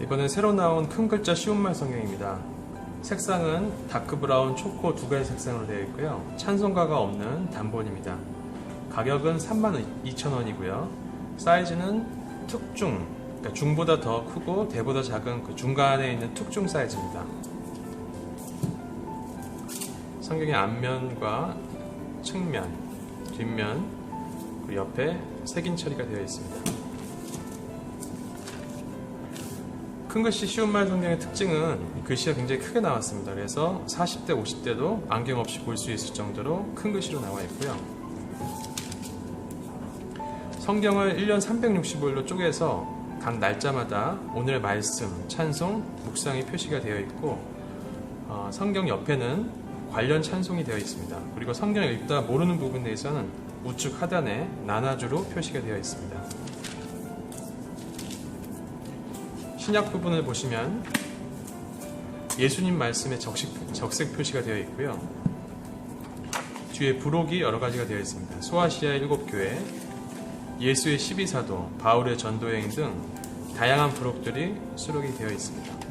이번에 새로 나온 큰 글자 쉬운 말 성경입니다. 색상은 다크 브라운, 초코 두 가지 색상으로 되어 있고요. 찬송가가 없는 단본입니다. 가격은 32,000원이고요. 사이즈는 특중, 그러니까 중보다 더 크고 대보다 작은 그 중간에 있는 특중 사이즈입니다. 성경의 앞면과 측면, 뒷면, 그리고 옆에 색인 처리가 되어 있습니다. 큰 글씨 쉬운 말 성경의 특징은 글씨가 굉장히 크게 나왔습니다. 그래서 40대, 50대도 안경 없이 볼 수 있을 정도로 큰 글씨로 나와 있고요. 성경을 1년 365일로 쪼개서 각 날짜마다 오늘의 말씀, 찬송, 묵상이 표시가 되어 있고 어, 성경 옆에는 관련 찬송이 되어 있습니다. 그리고 성경을 읽다 모르는 부분에 대해서는 우측 하단에 나나주로 표시가 되어 있습니다. 신약 부분을 보시면 예수님 말씀에 적식, 적색 표시가 되어 있고요. 뒤에 부록이 여러 가지가 되어 있습니다. 소아시아 일곱 교회, 예수의 12사도, 바울의 전도여행 등 다양한 부록들이 수록이 되어 있습니다.